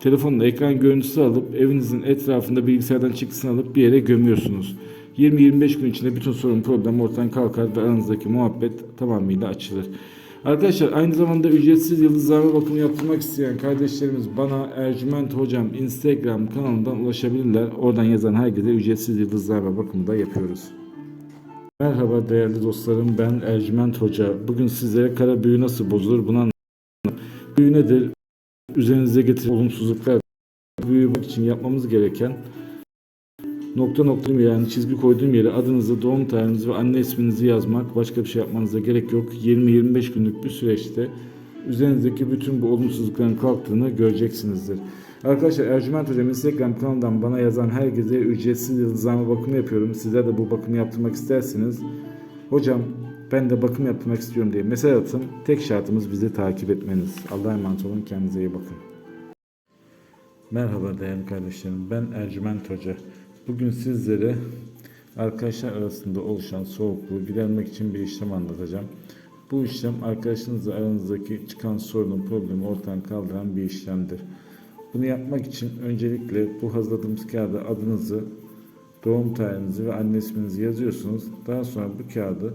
telefonla ekran görüntüsü alıp evinizin etrafında bilgisayardan çıktısını alıp bir yere gömüyorsunuz. 20-25 gün içinde bütün sorun problem ortadan kalkar ve aranızdaki muhabbet tamamıyla açılır. Arkadaşlar aynı zamanda ücretsiz yıldızlama bakımı yaptırmak isteyen kardeşlerimiz bana Ercüment Hocam Instagram kanalından ulaşabilirler. Oradan yazan herkese ücretsiz yıldızlama bakımı da yapıyoruz. Merhaba değerli dostlarım ben Ercüment Hoca. Bugün sizlere kara büyü nasıl bozulur bunu anlatacağım. Büyü nedir? Üzerinize getiren olumsuzluklar büyü için yapmamız gereken nokta nokta yani çizgi koyduğum yere adınızı, doğum tarihinizi ve anne isminizi yazmak. Başka bir şey yapmanıza gerek yok. 20-25 günlük bir süreçte üzerinizdeki bütün bu olumsuzlukların kalktığını göreceksinizdir. Arkadaşlar Ercüment Hocam Instagram kanalından bana yazan herkese ücretsiz yıldızlama bakımı yapıyorum. Sizler de bu bakımı yaptırmak isterseniz hocam ben de bakım yaptırmak istiyorum diye mesaj atın. Tek şartımız bizi takip etmeniz. Allah'a emanet olun. Kendinize iyi bakın. Merhaba değerli kardeşlerim. Ben Ercüment Hoca. Bugün sizlere arkadaşlar arasında oluşan soğukluğu gidermek için bir işlem anlatacağım. Bu işlem arkadaşınızla aranızdaki çıkan sorunun problemi ortadan kaldıran bir işlemdir. Bunu yapmak için öncelikle bu hazırladığımız kağıda adınızı, doğum tarihinizi ve anne isminizi yazıyorsunuz. Daha sonra bu kağıdı